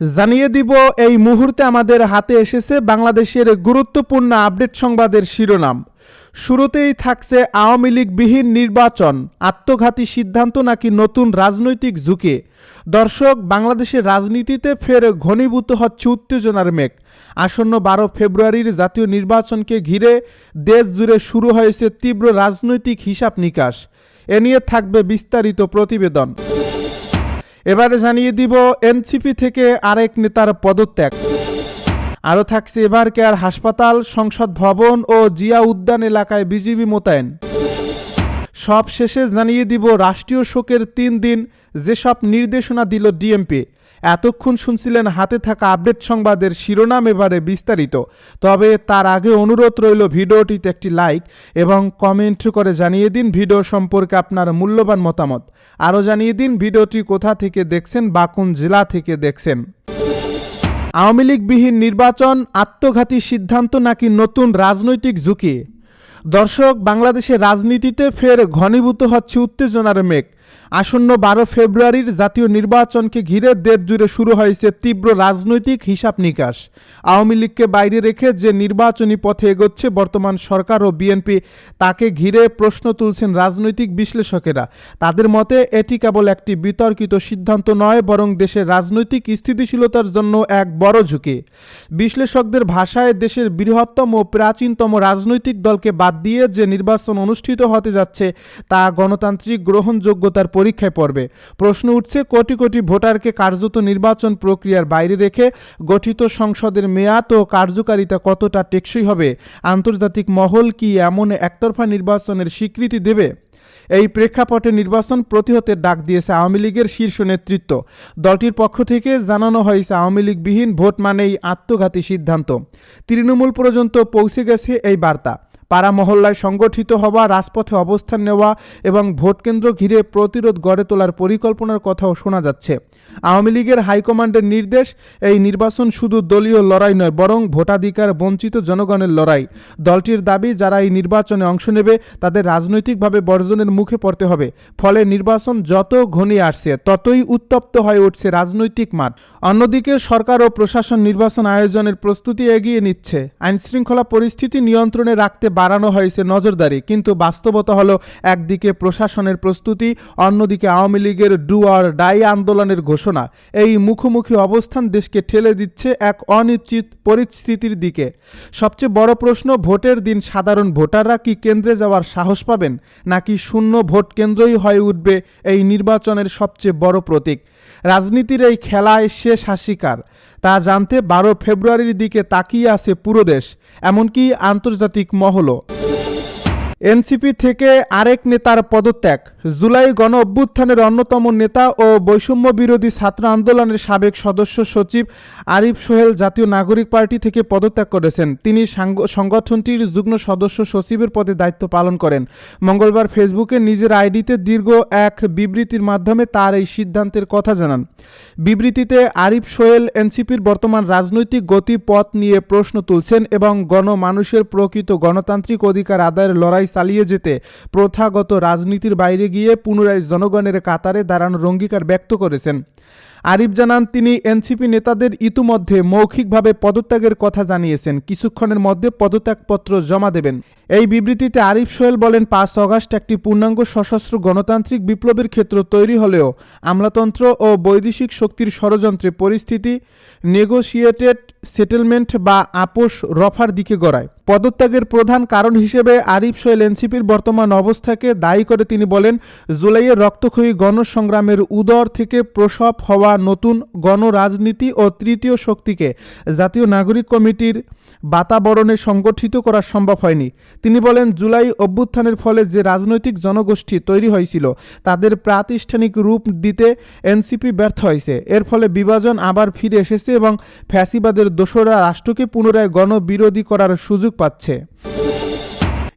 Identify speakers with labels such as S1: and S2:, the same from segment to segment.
S1: জানিয়ে দিব, এই মুহূর্তে আমাদের হাতে এসেছে বাংলাদেশের গুরুত্বপূর্ণ আপডেট সংবাদের শিরোনাম। শুরুতেই থাকছে আওয়ামী লীগবিহীন নির্বাচন, আত্মঘাতী সিদ্ধান্ত নাকি নতুন রাজনৈতিক ঝুঁকি? দর্শক, বাংলাদেশের রাজনীতিতে ফের ঘনীভূত হচ্ছে উত্তেজনার মেঘ। আসন্ন বারো ফেব্রুয়ারির জাতীয় নির্বাচনকে ঘিরে দেশ জুড়ে শুরু হয়েছে তীব্র রাজনৈতিক হিসাব নিকাশ। এ নিয়ে থাকবে বিস্তারিত প্রতিবেদন। এবারে জানিয়ে দিব এনসিপি থেকে আরেক নেতার পদত্যাগ। আরও থাকছে এবার কেয়ার হাসপাতাল, সংসদ ভবন ও জিয়া উদ্যান এলাকায় বিজিবি মোতায়েন। সব শেষে জানিয়ে দিব রাষ্ট্রীয় শোকের তিন দিন, যেসব নির্দেশনা দিল ডিএমপি। এতক্ষণ শুনছিলেন হাতে থাকা আপডেট সংবাদের শিরোনাম এবারে বিস্তারিত। তবে তার আগে অনুরোধ রইল ভিডিওটিতে একটি লাইক এবং কমেন্ট করে জানিয়ে দিন ভিডিও সম্পর্কে আপনার মূল্যবান মতামত। আরও জানিয়ে দিন ভিডিওটি কোথা থেকে দেখছেন বা কোন জেলা থেকে দেখছেন। আওয়ামী লীগবিহীন নির্বাচন, আত্মঘাতী সিদ্ধান্ত নাকি নতুন রাজনৈতিক ঝুঁকি? দর্শক, বাংলাদেশের রাজনীতিতে ফের ঘনীভূত হচ্ছে উত্তেজনার মেঘ। আসন্ন বারো ফেব্রুয়ারির জাতীয় নির্বাচনকে ঘিরে দেশ জুড়ে শুরু হয়েছে তীব্র রাজনৈতিক হিসাব নিকাশ। আওয়ামী লীগকে বাইরে রেখে যে নির্বাচনী পথে এগোচ্ছে বর্তমান সরকার ও বিএনপি, তাকে ঘিরে প্রশ্ন তুলছেন রাজনৈতিক বিশ্লেষকেরা। তাদের মতে, এটি কেবল একটি বিতর্কিত সিদ্ধান্ত নয়, বরং দেশের রাজনৈতিক স্থিতিশীলতার জন্য এক বড় ঝুঁকি। বিশ্লেষকদের ভাষায়, দেশের বৃহত্তম ও প্রাচীনতম রাজনৈতিক দলকে বাদ দিয়ে যে নির্বাচন অনুষ্ঠিত হতে যাচ্ছে, তা গণতান্ত্রিক গ্রহণযোগ্যতার পরীক্ষায় পড়বে। প্রশ্ন উঠছে, কোটি কোটি ভোটারকে কার্যত নির্বাচন প্রক্রিয়ার বাইরে রেখে গঠিত সংসদের মেয়াদ ও কার্যকারিতা কতটা টেকসই হবে? আন্তর্জাতিক মহল কি এমন একতরফা নির্বাচনের স্বীকৃতি দেবে? এই প্রেক্ষাপটে নির্বাচন প্রতিহতের ডাক দিয়েছে আওয়ামী লীগের শীর্ষ নেতৃত্ব। দলটির পক্ষ থেকে জানানো হয়েছে, আওয়ামী লীগবিহীন ভোট মানেই আত্মঘাতী সিদ্ধান্ত। তৃণমূল পর্যন্ত পৌঁছে গেছে এই বার্তা। পাড়া মহল্লায় সংগঠিত হওয়া, রাজপথে অবস্থান নেওয়া এবং ভোটকেন্দ্র ঘিরে প্রতিরোধ গড়ে তোলার পরিকল্পনার কথাও শোনা যাচ্ছে। আওয়ামী লীগের হাইকমান্ডের নির্দেশ, এই নির্বাচন শুধু দলীয় লড়াই নয়, বরং ভোটাধিকার, বঞ্চিত জনগণের লড়াই। দলটির দাবি, যারা এই নির্বাচনে অংশ নেবে, তাদের রাজনৈতিকভাবে বর্জনের মুখে পড়তে হবে। ফলে নির্বাচন যত ঘনিয়ে আসছে, ততই উত্তপ্ত হয়ে উঠছে রাজনৈতিক মাঠ। অন্যদিকে সরকার ও প্রশাসন নির্বাচন আয়োজনের প্রস্তুতি এগিয়ে নিচ্ছে। আইনশৃঙ্খলা পরিস্থিতি নিয়ন্ত্রণে রাখতে বাড়ানো হয়েছে নজরদারি, কিন্তু বাস্তবতা হলো একদিকে প্রশাসনের প্রস্তুতি, অন্যদিকে আওয়ামী লীগের ডু আর ডাই আন্দোলনের ঘোষণা। এই মুখোমুখি অবস্থান দেশকে ঠেলে দিচ্ছে এক অনিশ্চিত পরিস্থিতির দিকে। সবচেয়ে বড় প্রশ্ন, ভোটের দিন সাধারণ ভোটাররা কি কেন্দ্রে যাওয়ার সাহস পাবেন? নাকি শূন্য ভোট কেন্দ্রই হয়ে উঠবে এই নির্বাচনের সবচেয়ে বড় প্রতীক? রাজনীতির এই খেলায় শেষ হাসিকার তা জানতে বারো ফেব্রুয়ারির দিকে তাকিয়ে আছে পুরো দেশ, এমনকি আন্তর্জাতিক মহলও। এনসিপি থেকে আরেক নেতার পদত্যাগ। জুলাই গণ অভ্যুত্থানের অন্যতম নেতা ও বৈষম্য বিরোধী ছাত্র আন্দোলনের সাবেক সদস্য সচিব আরিফ সোহেল জাতীয় নাগরিক পার্টি থেকে পদত্যাগ করেছেন। তিনি সাংগ- সংগঠনটির যুগ্ম সদস্য সচিবের পদে দায়িত্ব পালন করেন। মঙ্গলবার ফেসবুকে নিজের আইডিতে দীর্ঘ এক বিবৃতির মাধ্যমে তার এই সিদ্ধান্তের কথা জানান। বিবৃতিতে আরিফ সোহেল এনসিপির বর্তমান রাজনৈতিক গতিপথ নিয়ে প্রশ্ন তুলছেন এবং গণমানুষের প্রকৃত গণতান্ত্রিক অধিকার আদায়ের লড়াই চালিয়ে যেতে প্রথাগত রাজনীতির বাইরে গিয়ে পুনরায় জনগণের কাতারে দাঁড়ানোর অঙ্গীকার ব্যক্ত করেছেন। আরিফ জানান, তিনি এনসিপি নেতাদের ইতিমধ্যে মৌখিকভাবে পদত্যাগের কথা জানিয়েছেন। কিছুক্ষণের মধ্যে পদত্যাগপত্র জমা দেবেন। এই বিবৃতিতে আরিফ সোহেল বলেন, পাঁচ অগাস্ট একটি পূর্ণাঙ্গ সশস্ত্র গণতান্ত্রিক বিপ্লবের ক্ষেত্র তৈরি হলেও আমলাতন্ত্র ও বৈদেশিক শক্তির ষড়যন্ত্রে পরিস্থিতি নেগোসিয়েটেড সেটেলমেন্ট বা আপোষ রফার দিকে গড়ায়। পদত্যাগের প্রধান কারণ হিসেবে আরিফ সোহেল এনসিপির বর্তমান অবস্থাকে দায়ী করে তিনি বলেন জুলাইয়ের রক্তক্ষয়ী গণসংগ্রামের উদর থেকে প্রসব হওয়া নতুন গণরাজনীতি ও তৃতীয় শক্তিকে জাতীয় নাগরিক কমিটির বাতাবরণে সংগঠিত করা সম্ভব হয়নি। তিনি বলেন, জুলাই অভ্যুত্থানের ফলে যে রাজনৈতিক জনগোষ্ঠী তৈরি হয়েছিল, তাদের প্রাতিষ্ঠানিক রূপ দিতে এনসিপি ব্যর্থ হয়েছে। এর ফলে বিভাজন আবার ফিরে এসেছে এবং ফ্যাসিবাদের দোসরা রাষ্ট্রকে পুনরায় গণবিরোধী করার সুযোগ পাচ্ছে।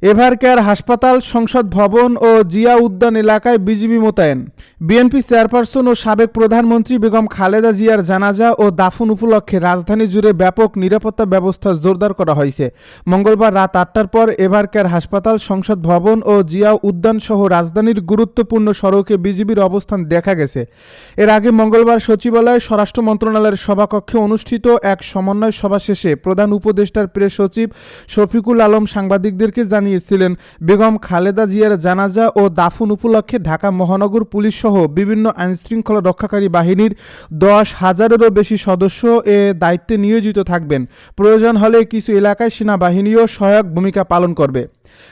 S1: এভার কেয়ার হাসপাতাল, সংসদ ভবন ও জিয়া উদ্যান এলাকায় বিজিবি মোতায়েন। বিএনপি চেয়ারপারসন ও সাবেক প্রধানমন্ত্রী বেগম খালেদা জিয়ার জানাজা ও দাফন উপলক্ষে রাজধানী জুড়ে ব্যাপক নিরাপত্তা ব্যবস্থা জোরদার করা হয়েছে। মঙ্গলবার রাত আটটার পর এভারকেয়ার হাসপাতাল, সংসদ ভবন ও জিয়া উদ্যান সহ রাজধানীর গুরুত্বপূর্ণ সড়কে বিজিবির অবস্থান দেখা গেছে। এর আগে মঙ্গলবার সচিবালয়ে স্বরাষ্ট্র মন্ত্রণালয়ের সভাকক্ষে অনুষ্ঠিত এক সমন্বয় সভা শেষে প্রধান উপদেষ্টার প্রেস সচিব শফিকুল আলম সাংবাদিকদেরকে জানিয়েছিলেন, বেগম খালেদা জিয়ার জানাজা ও দাফন উপলক্ষে ঢাকা মহানগর পুলিশ সহ বিভিন্ন আইনশৃঙ্খলা রক্ষাকারী বাহিনীর দশ হাজারেরও বেশি সদস্য এ দায়িত্বে নিয়োজিত থাকবেন। প্রয়োজন হলে কিছু এলাকায় সেনাবাহিনীও সহায়ক ভূমিকা পালন করবে।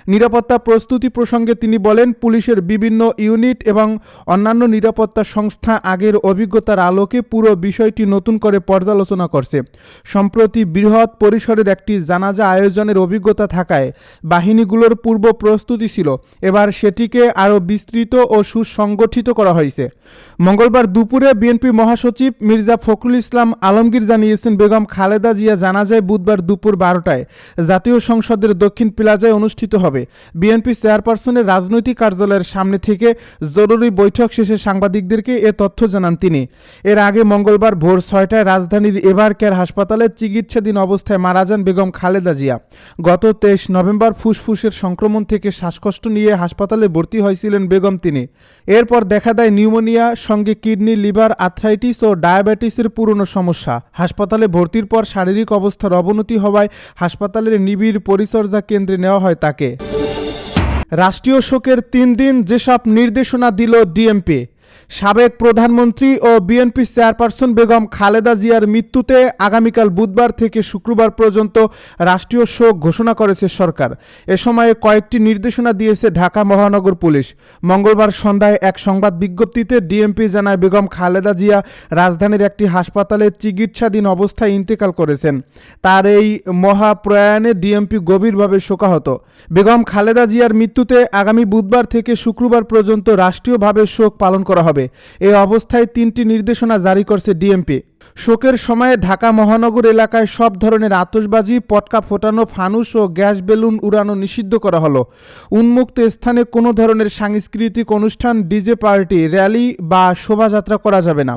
S1: নিরাপত্তা প্রস্তুতি প্রসঙ্গে তিনি বলেন, পুলিশের বিভিন্ন ইউনিট এবং অন্যান্য নিরাপত্তা সংস্থা আগের অভিজ্ঞতার আলোকে পুরো বিষয়টি নতুন করে পর্যালোচনা করছে। সম্প্রতি বৃহৎ পরিসরের একটি জানাজা আয়োজনের অভিজ্ঞতা থাকায় বাহিনীগুলোর পূর্ব প্রস্তুতি ছিল। এবার সেটিকে আরও বিস্তৃত ও সুসংগঠিত করা হয়েছে। মঙ্গলবার দুপুরে বিএনপি মহাসচিব মির্জা ফখরুল ইসলাম আলমগীর জানিয়েছেন, বেগম খালেদা জিয়া জানা যায় বুধবার দুপুর বারোটায় জাতীয় সংসদের দক্ষিণ প্লাজায় অনুষ্ঠিত হবে। বিএনপি চেয়ারপারসনের রাজনৈতিক কার্যালয়ের সামনে থেকে জরুরি বৈঠক শেষে সাংবাদিকদেরকে এ তথ্য জানান তিনি। এর আগে মঙ্গলবার ভোর ছয়টায় রাজধানীর এভার কেয়ার হাসপাতালে চিকিৎসাধীন অবস্থায় মারা যান বেগম খালেদা জিয়া। গত তেইশ নভেম্বর ফুসফুসের সংক্রমণ থেকে শ্বাসকষ্ট নিয়ে হাসপাতালে ভর্তি হয়েছিলেন বেগম তিনি। এরপর দেখা দেয় নিউমোনিয়া, সঙ্গে কিডনি, লিভার, আর্থ্রাইটিস ও ডায়াবেটিসের পুরনো সমস্যা। হাসপাতালে ভর্তির পর শারীরিক অবস্থার অবনতি হওয়ায় হাসপাতালের নিবিড় পরিচর্যা কেন্দ্রে নেওয়া হয় তাকে। রাষ্ট্রীয় শোকের তিন দিন যেসব নির্দেশনা দিল ডিএমপি। সাবেক প্রধানমন্ত্রী ও বিএনপি চেয়ারপারসন বেগম খালেদা জিয়ার মৃত্যুতে আগামীকাল বুধবার থেকে শুক্রবার পর্যন্ত রাষ্ট্রীয় শোক ঘোষণা করেছে সরকার। এ সময়ে কয়েকটি নির্দেশনা দিয়েছে ঢাকা মহানগর পুলিশ। মঙ্গলবার সন্ধ্যায় এক সংবাদ বিজ্ঞপ্তিতে ডিএমপি জানায় বেগম খালেদা জিয়া রাজধানীর একটি হাসপাতালে চিকিৎসাধীন অবস্থায় ইন্তেকাল করেছেন। তার এই মহাপ্রয়াণে ডিএমপি গভীরভাবে শোকাহত। বেগম খালেদা জিয়ার মৃত্যুতে আগামী বুধবার থেকে শুক্রবার পর্যন্ত রাষ্ট্রীয়ভাবে শোক পালন করা হবে। এই অবস্থায় তিনটি নির্দেশনা জারি করছে ডিএমপি। শোকের সময়ে ঢাকা মহানগর এলাকায় সব ধরনের আতশবাজি, পটকা ফোটানো, ফানুস ও গ্যাস বেলুন উড়ানো নিষিদ্ধ করা হলো। উন্মুক্ত স্থানে কোনো ধরনের সাংস্কৃতিক অনুষ্ঠান, ডিজে পার্টি, র্যালি বা শোভাযাত্রা করা যাবে না।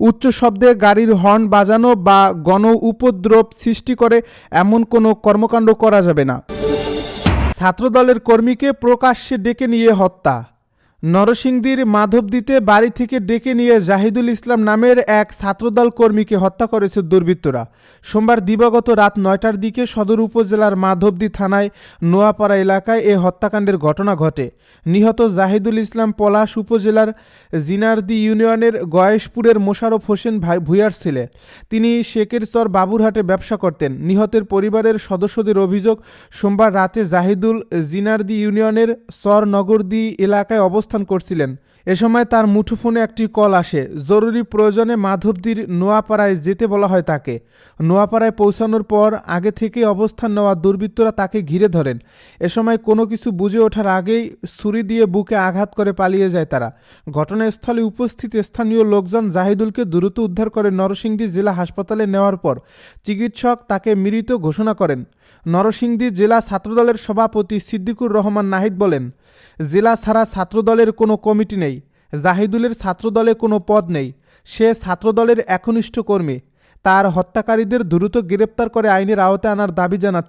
S1: উচ্চ শব্দে গাড়ির হর্ন বাজানো বা গণ উপদ্রব সৃষ্টি করে এমন কোনো কর্মকাণ্ড করা যাবে না। ছাত্রদলের কর্মীকে প্রকাশ্যে ডেকে নিয়ে হত্যা। নরসিংদীর মাধবদীতে বাড়ি থেকে ডেকে নিয়ে জাহিদুল ইসলাম নামের এক ছাত্রদল কর্মীকে হত্যা করেছে দুর্বৃত্তরা। সোমবার দিবাগত রাত নয়টার দিকে সদর উপজেলার মাধবদী থানায় নোয়াপাড়া এলাকায় এ হত্যাকাণ্ডের ঘটনা ঘটে। নিহত জাহিদুল ইসলাম পলাশ উপজেলার জিনারদি ইউনিয়নের গয়েশপুরের মোশারফ হোসেন ভাই ভুইয়ার ছেলে। তিনি শেকেরচর বাবুরহাটে ব্যবসা করতেন। নিহতের পরিবারের সদস্যদের অভিযোগ, সোমবার রাতে জাহিদুল জিনারদি ইউনিয়নের সর নগরদি এলাকায় অবস্থান করছিলেন। এ সময় তার মুঠোফোনে একটি কল আসে। জরুরি প্রয়োজনে মাধবদীর নোয়াপাড়ায় যেতে বলা হয় তাকে। নোয়াপাড়ায় পৌঁছানোর পর আগে থেকে অবস্থান নেওয়া দুর্বৃত্তরা তাকে ঘিরে ধরেন। এ সময় কোনো কিছু বুঝে ওঠার আগেই ছুরি দিয়ে বুকে আঘাত করে পালিয়ে যায় তারা। ঘটনাস্থলে উপস্থিত স্থানীয় লোকজন জাহিদুলকে দ্রুত উদ্ধার করে নরসিংদী জেলা হাসপাতালে নেওয়ার পর চিকিৎসক তাকে মৃত ঘোষণা করেন। নরসিংদী জেলা ছাত্রদলের সভাপতি সিদ্দিকুর রহমান নাহিদ বলেন, জেলা ছাড়া ছাত্রদলের কোনো কমিটি নেই। জাহিদুলের ছাত্রদলে কোনো পদ নেই। সে ছাত্রদলের একনিষ্ঠ কর্মী। তার হত্যাকারীদের দ্রুত গ্রেপ্তার করে আইনের আওতায় আনার দাবি জানাচ্ছে।